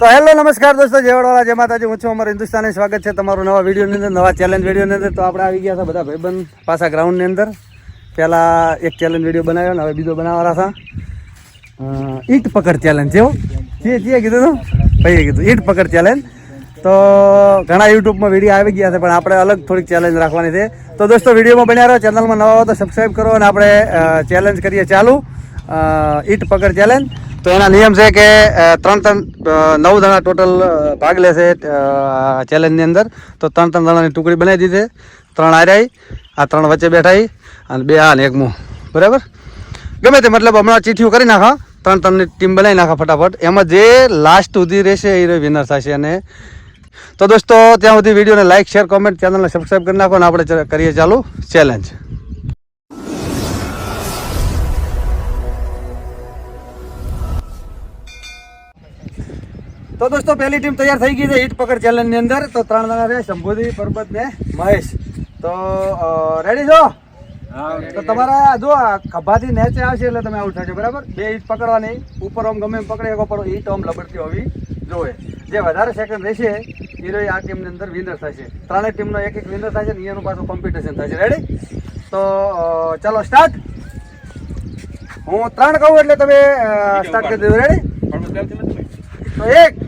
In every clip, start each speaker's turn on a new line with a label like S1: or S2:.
S1: તો હેલો નમસ્કાર દોસ્તો, જેવડવાળા જે માતાજી, હું છું અમારું હિન્દુસ્તાની. સ્વાગત છે તમારું નવા વિડીયોની અંદર, નવા ચેલેન્જ વિડીયોની અંદર. તો આપણે આવી ગયા હતા બધા ભાઈબંધ પાછા ગ્રાઉન્ડની અંદર. પહેલાં એક ચેલેન્જ વીડિયો બનાવ્યો ને હવે બીજો બનાવવાના હતા ઈટ પકડ ચેલેન્જ જેવો જે જે કીધું હતું ભાઈએ કીધું, ઈંટ પકડ ચેલેન્જ તો ઘણા યુટ્યુબમાં વીડિયો આવી ગયા છે, પણ આપણે અલગ થોડીક ચેલેન્જ રાખવાની છે. તો દોસ્તો, વિડીયોમાં બન્યા રહો ચેનલમાં નવા હો તો સબસ્ક્રાઈબ કરો અને આપણે ચેલેન્જ કરીએ ચાલુ. ઈંટ પકડ ચેલેન્જ તો એના નિયમ છે કે ત્રણ ત્રણ નવ જણા ટોટલ ભાગ લેશે ચેલેન્જની અંદર. તો ત્રણ ત્રણ જણાની ટુકડી બનાવી દીધી ત્રણ આર્યાઈ આ ત્રણ વચ્ચે બેઠાઈ અને બે આ ને એક મું. બરાબર? ગમે તે મતલબ હમણાં ચીઠીઓ કરી નાખા ત્રણ ત્રણની ટીમ બનાવી નાખા ફટાફટ. એમાં જે લાસ્ટ સુધી રહેશે, એ વિનર થશે અને તો દોસ્તો, ત્યાં સુધી વિડીયોને લાઇક શેર કોમેન્ટ ચેનલને સબસ્ક્રાઈબ કરી નાખો અને આપણે કરીએ ચાલુ ચેલેન્જ તો દોસ્તો પહેલી ટીમ તૈયાર થઈ ગઈ છે હિટ પકડ ચેલેન્જની અંદર. તો ત્રણ જણા છે શંભુજી પરબત ને મહેશ. તો રેડી છો? તો તમારા જો આ ખભાથી નેચે આવશે એટલે તમે આઉટ થશો બરાબર? બે હિટ પકડવાની. ઉપર આમ ગમે એમ પકડી શકો પણ ઈટ આમ લબડતી હોવી જોઈએ. જે વધારે સેકન્ડ રહેશે એ રહ્યો આ ટીમની અંદર વિનર થશે. ત્રણેય ટીમનો એક એક વિનર થશે ને એનું પાછું કોમ્પિટિશન થશે. રેડી તો ચાલો સ્ટાર્ટ હું ત્રણ કહું એટલે તમે સ્ટાર્ટ કરી દેજો રેડી તો એક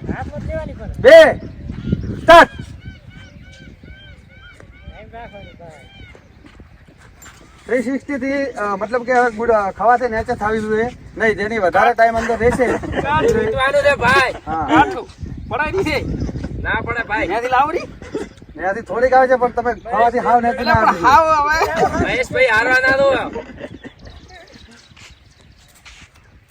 S1: બે સ્ટાર્ટ થ્રી સિક્સટી થી મતલબ કે ગુડ ખવાથી નેચર થવી જોઈએ. નહીં જેની વધારે ટાઈમ અંદર રહેશે
S2: ના પડે ભાઈ. ત્યાંથી લાવડી.
S1: ત્યાંથી થોડીક આવે છે પણ તમે ખવાથી હાવ નથી ના હવે
S2: મહેશભાઈ હારવા ના દો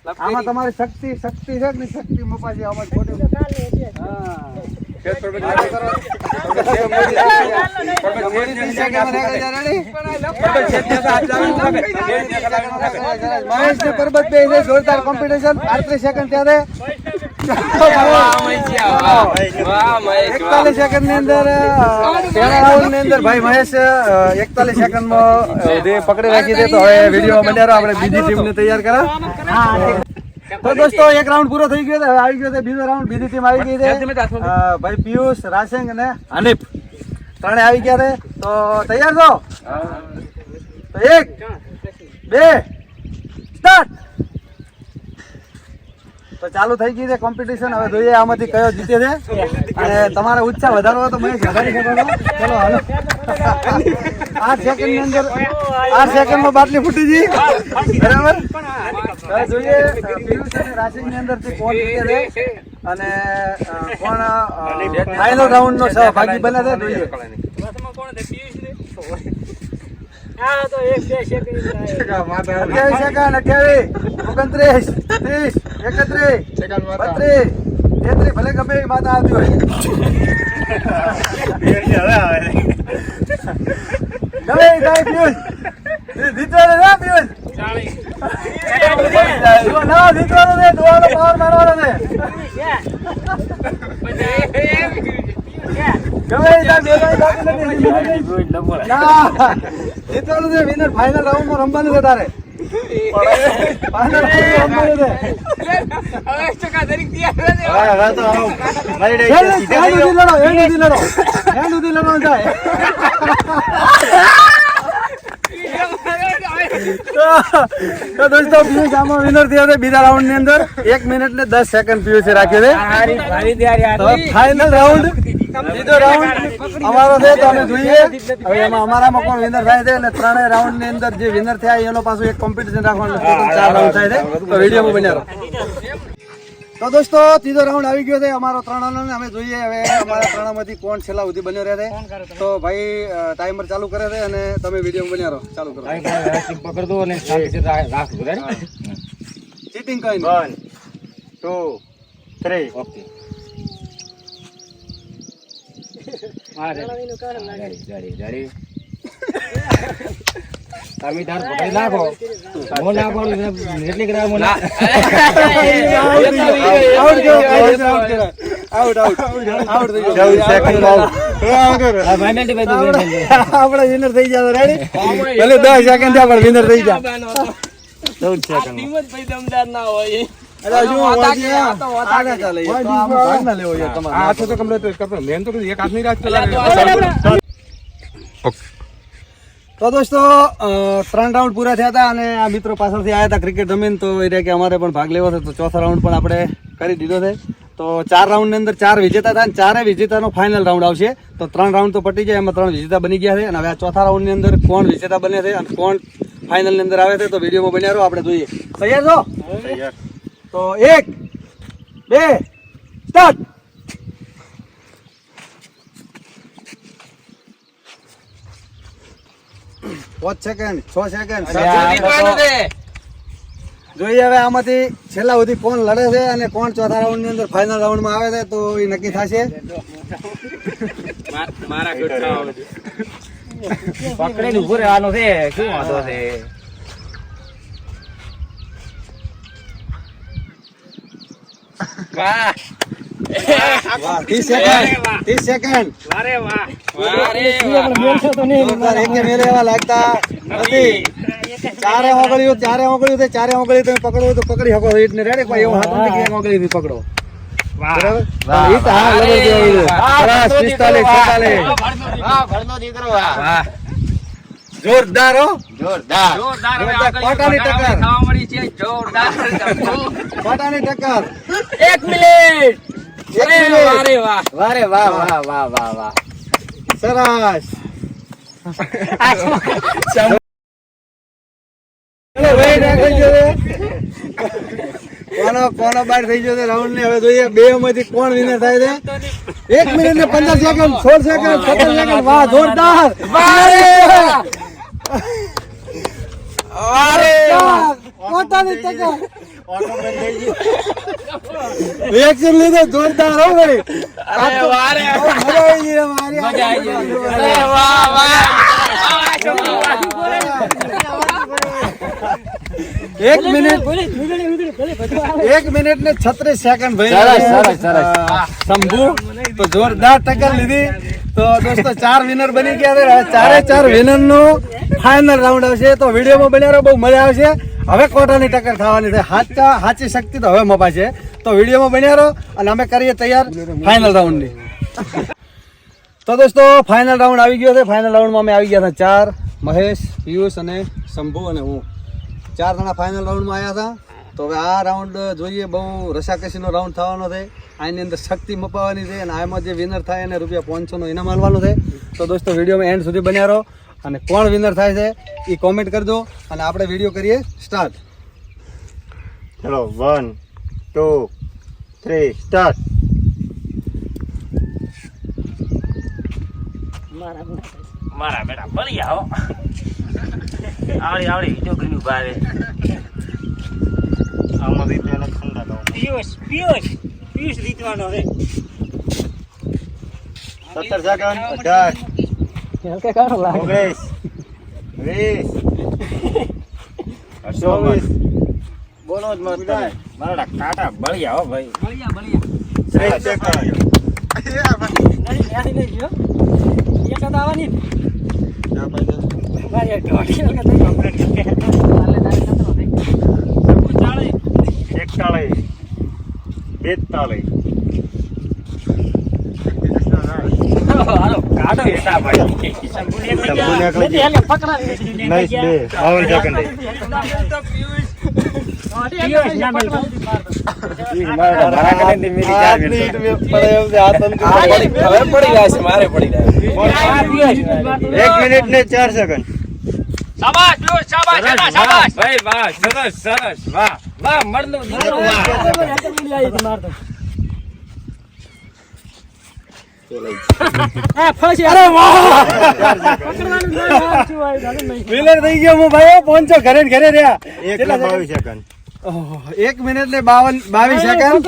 S1: આમાં તમારી શક્તિ શક્તિ છે ને શક્તિ મપાજી આમાં ખોટી? મહેશ ને પરબત બે જોરદાર કોમ્પિટિશન આડત્રીસ સેકન્ડ ત્યારે એકતાલીસ સેકન્ડની અંદર રાઉન્ડની અંદર ભાઈ મહેશ એકતાલીસ સેકન્ડમાં પકડી રાખી છે તો હવે વીડિયો બનાવ્યો આપણે બીજી ટીમ ને તૈયાર કરા. તો દોસ્તો એક રાઉન્ડ પૂરો થઈ ગયો છે આવી ગયો છે બીજો રાઉન્ડ બીજી ટીમ આવી ગઈ છે. ભાઈ પિયુષ રાસેંગ અને હનીફ. ત્રણે આવી ગયા છે. તો તૈયાર છો? તો એક બે સ્ટાર્ટ તો ચાલુ થઈ ગઈ છે કોમ્પિટિશન હવે જોઈએ આમાંથી કયો જીતે છે. અને તમારે ઉત્સાહ હોય તો મહેશ વધારી શકો છો. ચલો, હાલો. આઠ સેકન્ડની અંદર આઠ સેકન્ડમાં બાટલી ફૂટી ગઈ. બરાબર? હવે જોઈએ પિયુષ અને રાશિદની અંદરથી કોણ જીતે છે. અને કોણ ફાઇનલ રાઉન્ડ નો સહભાગી બને છે, જોઈએ. ઓગણત્રીસ ત્રીસ એકત્રીસ બત્રીસ તેત્રીસ ભલે ગમે એ માતા આવતી હોય. ગમે એ થાય પિયુષ. જીતવાનો ના પિયુષ. ના જીતવાનો ને દુવાનો પાવર મારવાનો ને ગમે એ થાય બે. ના. જીતવાનું છે વિનર ફાઇનલ રાઉન્ડમાં રમવાનું છે તારે. દોસ્તો પિયુષ આમાં વિનર થયો છે બીજા રાઉન્ડની અંદર. એક મિનિટ ને દસ સેકન્ડ પિયુષે રાખ્યો છે. ફાઇનલ રાઉન્ડ બીજો રાઉન્ડ અમારો છે તો અમે જોઈએ. હવે એમાં અમારામાં કોણ વિનર થાય છે? અને ત્રણેય રાઉન્ડની અંદર જે વિનર થયા એનો પાછું એક કોમ્પિટિશન રાખવાનું ચાર રાઉન્ડ થાય છે. તો વિડીયોમાં બન્યા રહો. તો દોસ્તો ત્રીજો રાઉન્ડ આવી ગયો છે. અમારો ત્રણ અમે જોઈએ હવે અમારા ત્રણમાંથી કોણ છેલ્લા સુધી બન્યો રહે છે. તો ભાઈ ટાઈમર ચાલુ કરે છે અને તમે વીડિયો બન્યા રહો. ચાલુ કરો.
S2: પકડો અને
S1: ચીટિંગ કઈ વન
S3: ટુ થ્રી
S2: ઓકે તમે તાર પકડી નાખો હું ના એટલી કરા હું ના
S1: આઉટ ગયો આઉટ આઉટ આઉટ થઈ ગયો
S3: સેકન્ડ આઉટ
S2: આ ફાઇનલ ભાઈ તું final.
S1: આપણે વિનર થઈ જાવ રેડી ભલે દસ સેકન્ડ થયા પણ વિનર થઈ ગયા
S3: ચૌદ સેકન્ડ
S2: ભાઈ દમદાર ના હોય
S1: તો આમ ભાગ ના લેવો યાર તમારે.
S4: આ હાથે તો કમ્પ્લીટ કર મેન તો કીધું એક હાથ નહીં રાખતો
S1: તો દોસ્તો ત્રણ રાઉન્ડ પૂરા થયા હતા અને આ મિત્રો પાછળથી આવ્યા હતા ક્રિકેટ રમીને તો એ કે અમારે પણ ભાગ લેવો છે તો ચોથા રાઉન્ડ પણ આપણે કરી દીધો છે. તો ચાર રાઉન્ડની અંદર ચાર વિજેતા હતા અને ચારે વિજેતાનો ફાઇનલ રાઉન્ડ આવશે. તો ત્રણ રાઉન્ડ તો પટી જાય એમાં ત્રણ વિજેતા બની ગયા છે. અને હવે આ ચોથા રાઉન્ડની અંદર કોણ વિજેતા બને છે અને કોણ ફાઇનલની અંદર આવે છે તો વિડીયોમાં બન્યા રહો આપણે જોઈએ. તૈયાર છો?
S3: તૈયાર.
S1: તો એક બે સ્ટાર્ટ. પાંચ સેકન્ડ છ સેકન્ડ જોઈએ હવે આમાંથી છેલ્લા સુધી કોણ લડે છે અને કોણ ચોથા રાઉન્ડની અંદર ફાઇનલ રાઉન્ડમાં આવે છે તો એ નક્કી થશે.
S2: પકડીને ઊભું રહેવાનું છે શું વાંધો છે વાહ
S1: વાહ, ત્રીસ સેકન્ડ ત્રીસ સેકન્ડ જોરદાર, એકે મેલે એવા લાગતા ચારે ઓગળ્યું ચારે ઓગળ્યું ચારે ઓગળ્યું તમે પકડો તો પકડી શકો એટલે રેડે કોઈ એવું હાથ ઓગળી પકડો જોરદાર હા. લગન જોરદાર છે. ટક્કર. ખાવા મળી
S2: છે.
S1: જોરદાર
S3: જોરદાર.
S1: જોરદાર, કોટાની ટક્કર.
S2: એક મિનિટ.
S1: એક મિનિટ.
S2: વારે વાહ. વાહ વાહ વાહ વાહ
S1: સરસ. ચલો ભાઈ નાખી ગયો છે. કોનો કોનો બાર થઈ ગયો રાઉન્ડ ને હવે જોઈએ. બે માંથી કોણ વિનર થાય છે? એક મિનિટ ને પંદર સેકન્ડ સોળ સેકન્ડ સત્તર સેકન્ડ વાહ જોરદાર. પોતાની લીધે જોરદાર હો ભાઈ. એક મિનિટ એક મિનિટ ને છત્રીસ સેકન્ડ ભાઈ. શંભુ તો જોરદાર ટક્કર લીધી. તો દોસ્તો ચાર વિનર બની ગયા ચારે ચાર વિનરનું ફાઇનલ રાઉન્ડ આવશે, તો વિડીયોમાં બન્યા બહુ મજા આવશે. હવે કોટાની ટક્કર થવાની છે. હાચા, હાચી શક્તિ તો હવે મપાશે તો વિડીયોમાં બન્યા રહો, અને અમે કરીએ તૈયાર ફાઇનલ રાઉન્ડની તો દોસ્તો ફાઇનલ રાઉન્ડ આવી ગયો છે. ફાઇનલ રાઉન્ડમાં અમે આવી ગયા હતા ચાર. મહેશ, પિયુષ અને શંભુ અને હું. ચાર જણા ફાઇનલ રાઉન્ડમાં આવ્યા હતા. તો હવે આ રાઉન્ડ જોઈએ, બહુ રસાકસીનો રાઉન્ડ થવાનો છે. આની અંદર શક્તિ મપાવવાની છે, અને આમાં જે વિનર થાય એને રૂપિયા પાંચસોનો ઇનામ આલવાનું છે. તો દોસ્તો, વિડીયોમાં એન્ડ સુધી બન્યા રહો. અને કોણ વિનર થાય છે એ કોમેન્ટ કરજો અને આપણે વીડિયો કરીએ સ્ટાર્ટ
S3: ચલો વન ટુ થ્રી સ્ટાર્ટ
S2: મારા બેટા. ભરી આવો. આવડી આવડી છોકરી ઊભા આવે
S3: આમાંથી તેને ઠંડા દઉં સત્તર સેકન્ડ અઢાર. ઓગણીસ વીસ ચોવીસ બોલો જ મત તમે.
S2: મારા કાટા બળી આવો ભાઈ
S3: ત્રીસ સેકન્ડ એકતાળીસ બેતાળીસ
S2: કાઢો એટા ભાઈ
S3: શંભુને કહી દે. નાઈસ બે બાવન સેકન્ડ
S2: મારા કને મેરી ચાર મિનિટ
S1: હવે પડી જાય મારે પડી
S3: એક મિનિટ ને ચાર સેકન્ડ.
S2: શાબાશ ભાઈ વાહ સરસ સરસ. વાહ વાહ મળનું દીકરો વાહ
S1: અરે વાહ વિનર થઈ ગયો હું ભાઈ પહોંચો ઘરે ઘરે રહ્યા.
S3: એક બાવીસ સેકન્ડ?
S1: એક મિનિટ ને બાવન બાવીસ સેકન્ડ.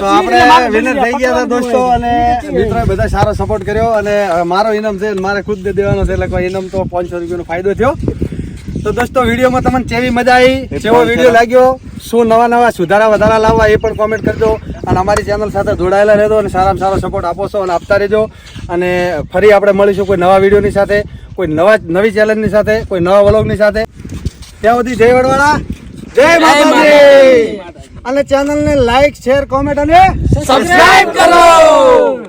S1: તો આપણે વિનર થઈ ગયા હતા દોસ્તો અને મિત્રોએ બધા સારો સપોર્ટ કર્યો. અને મારો ઇનામ છે મારે ખુદ દેવાનો છે એટલે કોઈ ઇનામ તો પાંચસો રૂપિયાનો ફાયદો થયો. તો દોસ્તો વિડીયોમાં તમને કેવી મજા આવી? કેવો વીડિયો લાગ્યો? શું નવા નવા સુધારા વધારા લાવવા એ પણ કોમેન્ટ કરજો. અને અમારી ચેનલ સાથે જોડાયેલા રહેજો અને સારામાં સારો સપોર્ટ આપો છો અને આપતા રહેજો. અને ફરી આપણે મળીશું કોઈ નવા વિડીયોની સાથે કોઈ નવા નવી ચેલેન્જની સાથે કોઈ નવા વ્લોગની સાથે. ત્યાં સુધી જય વડવાળા. જય માતાજી. અને ચેનલને લાઈક શેર કોમેન્ટ અને
S5: સબસ્ક્રાઇબ કરો.